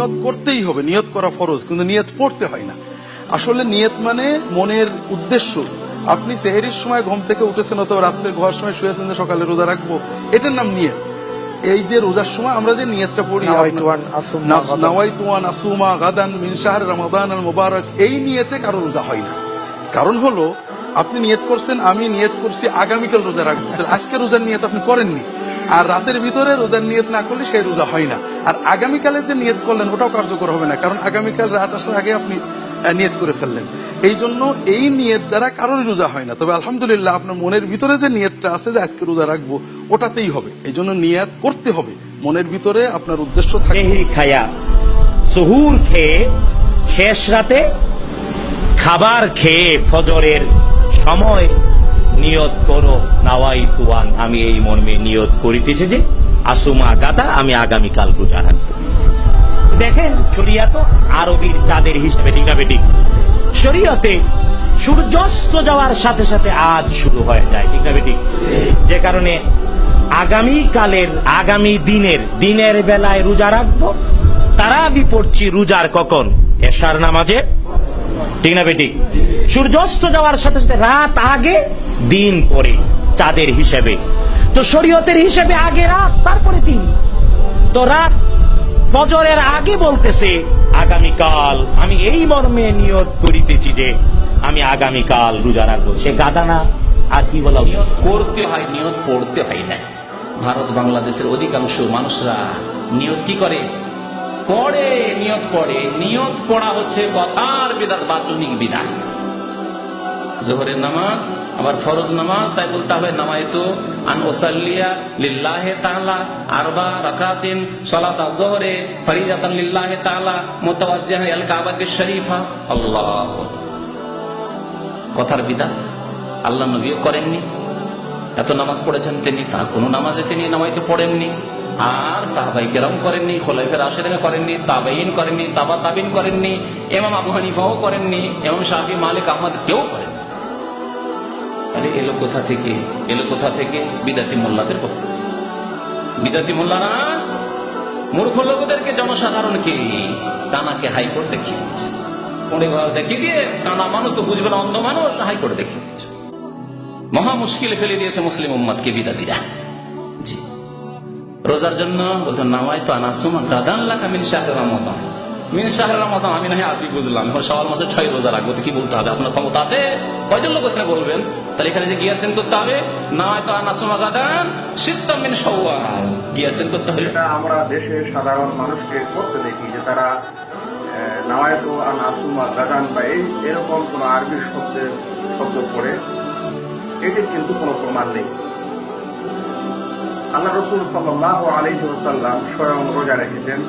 নিয়ত করতেই হবে নিয়ত করা ফরজ কিন্তু নিয়ত পড়তে হয় না। আসলে নিয়ত মানে মনের উদ্দেশ্য। আপনি সেহেরির সময় ঘুম থেকে উঠেছেন অথবা রাত্রে ঘর সময় শুয়েছেন যে সকালে রোজা রাখব এটার নাম নিয়ত। এই যে রোজার সময় আমরা যে নিয়তটা পড়ি নাওয়াইতু আন আসুমা গাদান। নাওয়াইতু আসুমা গাদান মিন রমাদান আল মুবারক এই নিয়তে কারও রোজা হয় না। কারণ হলো আপনি নিয়ত করছেন আমি নিয়ত করছি আগামীকাল রোজা রাখব। আজকে রোজার নিয়ত আপনি করেননি। আর রাতের ভিতরে রোজার নিয়ত না করলে সেই রোজা হয় না। আর আগামীকালে যে নিয়ত করলেন, ওটাও কার্যকর হবে না। কারণ আগামীকাল রাত আসার আগে আপনি নিয়ত করে ফেললেন। এই জন্য এই নিয়ত দ্বারা কারোরই রোজা হয় না। তবে আলহামদুলিল্লাহ আপনার মনের ভিতরে যে নিয়তটা আছে যে আজকে রোজা রাখব, ওটাতেই হবে। এই জন্য নিয়াত করতে হবে। মনের ভিতরে আপনার উদ্দেশ্য খায়া সুহুর খেয়ে, শেষ রাতে খাবার খেয়ে ফজরের সময় নিয়ত করো। নাওয়াই তুয়ান, আমি এই মর্মে নিয়ত করিতেছি যে আসুমা গাদা, আমি আগামীকাল রোজা রাখব। দেখেন শরিয়াত আরবির চাঁদের হিসেবে ঠিক শরীয়তে সূর্যাস্ত যাওয়ার সাথে সাথে আজ শুরু হয়ে যায়, ঠিক না বেঠিক যে কারণে আগামী কালের আগামী দিনের দিনের বেলায় রোজা রাখব। তারা আমি পড়ছি রোজার কখন? এশার নামাজে। ঠিক না বেটি সূর্যাস্ত যাওয়ার সাথে সাথে রাত আগে, দিন পরে, চাঁদের হিসেবে। তো শরীয়তের হিসেবে আগে রাত, তারপরে দিন। তো রাত ফজরের আগে বলতেছে, আগামীকাল আমি এই মর্মে নিয়ত করিতেছি যে, আমি আগামীকাল রোজা রাখব। সে গাদানা আর কি বলা উচিত? করতে হয়, নিয়ত পড়তে হয় না। ভারত, বাংলাদেশের অধিকাংশ মানুষরা নিয়ত কি করে? পড়ে, নিয়ত পড়ে। নিয়ত পড়া হচ্ছে কথার বিধান বাচনিক বিধান। জোহরের নামাজ, আবার ফরজ নামাজ, তাই বলতে হবে নামাইতো আন ওসাল্লিয়া লিল্লাহে তাআলা আরবা রাকাতিন লিল্লাহি তাআলা কাবাতি শরীফা। কথার বিধান, আল্লাহ নবীও করেননি। এত নামাজ পড়েছেন তিনি, তার কোনো নামাজে তিনি নামাইতে পড়েননি। আর সাহাবাই কেরাম করেননি, খোলাইফের আশেরা করেননি তাবাইন করেননি, তাবা তাবিন করেননি এমাম আবু হানিফাও করেননি এমাম শাহি মালিক, আহমদ, কেউ করেন এলো কোথা থেকে? এলো কোথা থেকে? বিদাতি মোল্লাদের পক্ষ বিদাতি মোল্লারা মূর্খ লোকদেরকে জনসাধারণকে টানাকে হাইকোর্ট দেখিয়ে দিচ্ছে। হাইকোর্ট দেখিয়ে দিচ্ছে। রোজার জন্য মিন আমি আরবি বুঝলাম। মাসে ছয় কি বলতে হবে? আপনার ক্ষমতা আছে? কয়জন লোক বলবেন? এখানে যে করতে হবে গিয়াছেন করতে হবে। আমরা সাধারণ মানুষকে করতে দেখি যে তারা স্বয়ং রোজা রেখেছেন,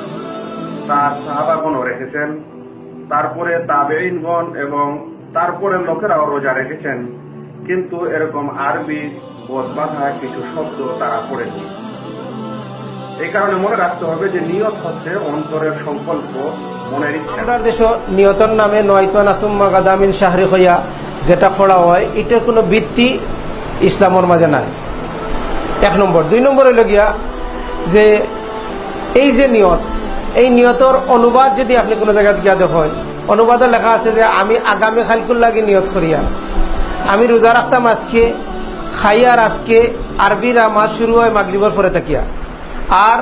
তার রেখেছেন, তারপরে তাবেইনগণ এবং তারপরে লোকেরাও রোজা রেখেছেন। কিন্তু এরকম আরবি বোধ কিছু শব্দ তারা পড়েনি এই কারণে মনে রাখতে হবে যে নিয়ত হচ্ছে অন্তরের সংকল্প, মনের ইচ্ছা। দেশ নিয়তন নামে নয়তন আসুম্মা গাদামিন শাহরি হইয়া যেটা ফোড়া হয় এটার কোনো ভিত্তি ইসলামের মাঝে নাই। এক নম্বর। দুই নম্বর হইল গিয়া যে এই যে নিয়ত, এই নিয়তর অনুবাদ যদি আপনি কোনো জায়গায় গিয়া দেখেন, অনুবাদে লেখা আছে যে আমি আগামী খালকুল লাগি নিয়ত করিয়া আমি রোজা রাখতাম আজকে, খাইয়ার আজকে, আরবিরা মাস শুরু হয় মাগরিবর পরে তাকিয়া আর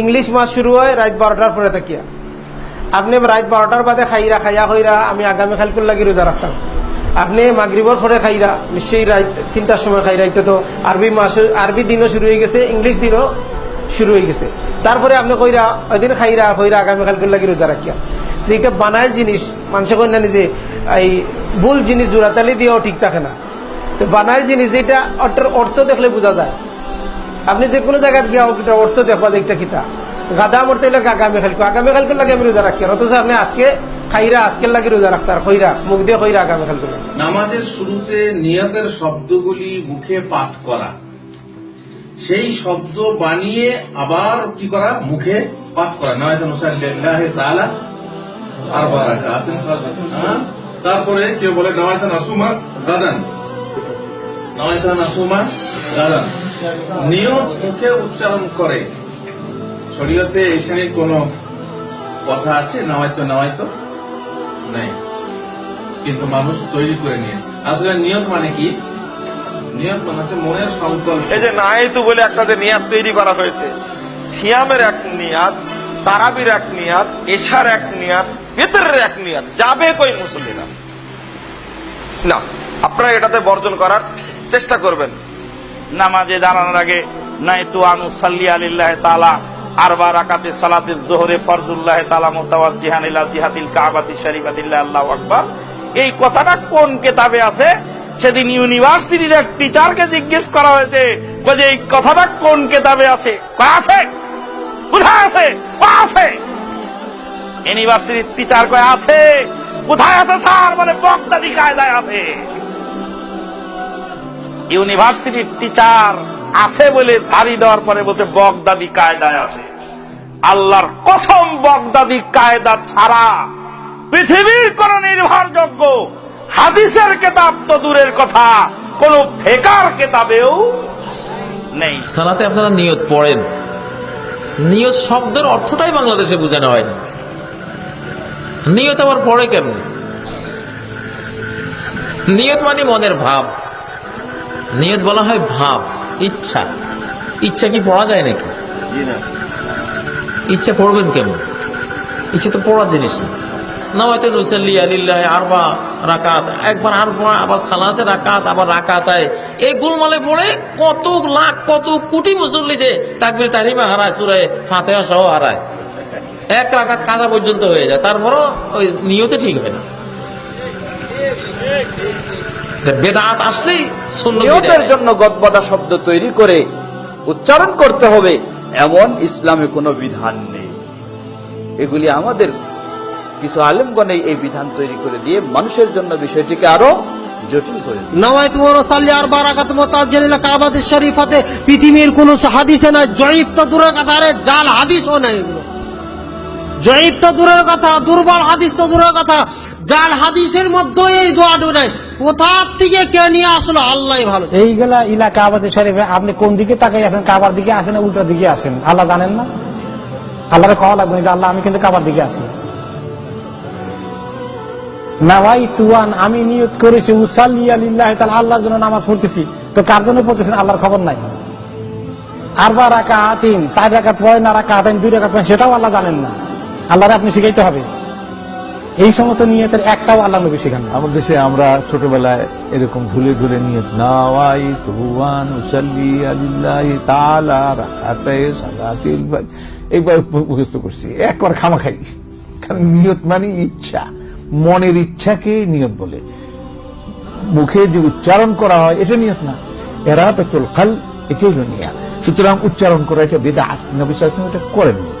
ইংলিশ মাস শুরু হয় রাত বারোটার পরে থাকিয়া। আপনি রাত বারোটার বাদে খাইরা, খাইয়া হইরা আমি আগামী খালকুল লাগি রোজা রাখতাম। আপনি মাগরিবর পরে খাইরা, নিশ্চয়ই রাত তিনটার সময় খাইরা, এটা তো আরবি মাস, আরবি দিনও শুরু হয়ে গেছে, ইংলিশ দিনও শুরু হয়ে গেছে। তারপরে আপনি কইরা ওই দিন খাইরা হইরা আগামী খালকুল লাগি রোজা রাখিয়া। সেইটা বানায় জিনিস, মানুষে কই না যে এই ভুল জিনিস জোড়াতালি দিয়েও ঠিক থাকে না। তো বানায় জিনিস এটা অর্থের অর্থ দেখলে বোঝা যায়। আপনি যে কোনো জায়গায় গিয়া ওটা অর্থ দেখবা দেখটা কিতা। গাদা মরতে হলে আগামী খালকো আগামী খালকে লাগে আমি রোজা রাখি আর অথচ আপনি আজকে খাইরা আজকের লাগে রোজা রাখতার খইরা মুখ দিয়ে খইরা আগামী খালকে লাগে। নামাজের শুরুতে নিয়তের শব্দগুলি মুখে পাঠ করা। সেই শব্দ বানিয়ে আবার কি করা? মুখে পাঠ করা। নয়তো মুসাল্লাহ হ্যাঁ? তারপরে কেউ বলে নওয়াইতা নাসুমা গাদান। নওয়াইতা নাসুমা গাদান। নিয়ত মুখে উচ্চারণ করে। শরীয়তে এই শ্রেণির কোন কথা আছে? নামাইতো নামাইতো নাই। কিন্তু মানুষ তৈরি করে নিয়ে আসলে নিয়ত মানে কি? এই যে নাইতু বলে একটা যে নিয়াত তৈরি করা হয়েছে সিয়ামের এক নিয়াত তারাবির এক নিয়াত এশার এক নিয়াত ভেতরের এক নিয়াত যাবে কই মুসল্লিরা? না আপনারা এটাতে বর্জন করার চেষ্টা করবেন। নামাজে দাঁড়ানোর আগে নাই তু আনু সাল্লি আলিল্লাহ তালা আরবা রাকাতে সালাতে জোহরে ফরজুল্লাহ তালা মুতাওয়াজ্জিহান ইলা জিহাতিল কাবাতি শরীফাতিল্লাহ আল্লাহু আকবার। এই কথাটা কোন কেতাবে আছে? সেদিন ইউনিভার্সিটির এক টিচারকে জিজ্ঞেস করা হয়েছে যে এই কথাটা কোন কেতাবে আছে? আছে। কোথায় আছে আছে। ইউনিভার্সিটির টিচার কয়, আছে। কোথায় আছে, স্যার মানে বক্তাদি কায়দায় আছে। ইউনিভার্সিটির টিচার আছে বলে ছাড়ি দেওয়ার পরে বলছে বগদাদি কায়দায় আছে। আল্লাহর কসম বগদাদি কায়দা ছাড়া পৃথিবীর কোন নির্ভরযোগ্য হাদিসের কেতাব তো দূরের কথা কোন ফেকার কেতাবেও নেই। সালাতে আপনারা নিয়ত পড়েন। নিয়ত শব্দের অর্থটাই বাংলাদেশে বোঝানো হয়নি। নিয়ত আবার পড়ে কেমনি? নিয়ত মানে মনের ভাব। নিয়ত বলা হয় ভাব ইচ্ছা। ইচ্ছা কি পড়া যায় নাকি? ইচ্ছা পড়বেন কেমন? ইচ্ছা তো পড়ার জিনিস না। নামাইতে নুসাল্লি আলিল্লাহ আরবা রাকাত। একবার আরবা আবার সালাসে রাকাত, আবার রাকাতায়। এই গোলমালে পড়ে কত লাখ, কত কোটি মুসল্লি যে তাকবির তারিমা হারায়, সুরে ফাতেহা সহ হারায়। এক রাকাত কাজা পর্যন্ত হয়ে যায়। তারপরও ওই নিয়তে ঠিক হয় না। বেদাত আসলেই নিয়তের জন্য গদবাদা শব্দ তৈরি করে উচ্চারণ করতে হবে। এমন ইসলামে কোনো বিধান নেই। এগুলি আমাদের কিছু আলেমগণে এই বিধান তৈরি করে দিয়ে মানুষের জন্য বিষয়টিকে আরও জটিল করে দিয়েছে। নওয়াইত মোরসাল্লি আর বারাকাত মোতাজ্জিল কাবাতের শরীফাতে পৃথিবীর কোন হাদিসে নাই। জয়ীফ তো দূরের কথা আরে জাল হাদিসও নাই এগুলো। জয়ীফ তো দূরের কথা দুর্বল হাদিস তো দূরের কথা জাল হাদিসের মধ্যে এই দোয়াটু নাই। কোথা থেকে কে নিয়ে আসলো? আল্লাহ ভালো এইগুলা ইলা কাবাতে শরীফে আপনি কোন দিকে তাকাই আছেন কাবার দিকে আসেন না উল্টা দিকে আসেন আল্লাহ জানেন না? আল্লাহরে কওয়া লাগবে না আল্লাহ আমি কিন্তু কাবার দিকে আছি। নাওয়াই তুয়ান, আমি নিয়ত করেছি, উসাল্লি আলিল্লাহ তাআলা, আল্লাহর জন্য নামাজ পড়তেছি। তো কার জন্য পড়তেছেন? আল্লাহর খবর নাই। আরবা রাকা তিন চার রাকাত পড়েন না রাকা আতিন দুই রাকাত পড়েন, সেটাও আল্লাহ জানেন না। আল্লাহরে আপনি শিখাইতে হবে। এই সমস্ত নিয়তের একটাও আল্লাহ নবী শিখান আমাদের দেশে আমরা ছোটবেলায় এরকম ভুলে ভুলে নিয়ে নাওয়াই তুয়ান, উসাল্লি আলিল্লাহি তাআলা রাকাতায়ে সালাতিল এইবার মুখস্থ করছি। একবার খামা খাই কারণ নিয়ত মানে ইচ্ছা। মনের ইচ্ছাকে নিয়ত বলে। মুখে যে উচ্চারণ করা হয়, এটা নিয়ত না। এরা তো কাল এটাই নিয়া সুতরাং উচ্চারণ করা এটা বেদা নবী এটা করেননি।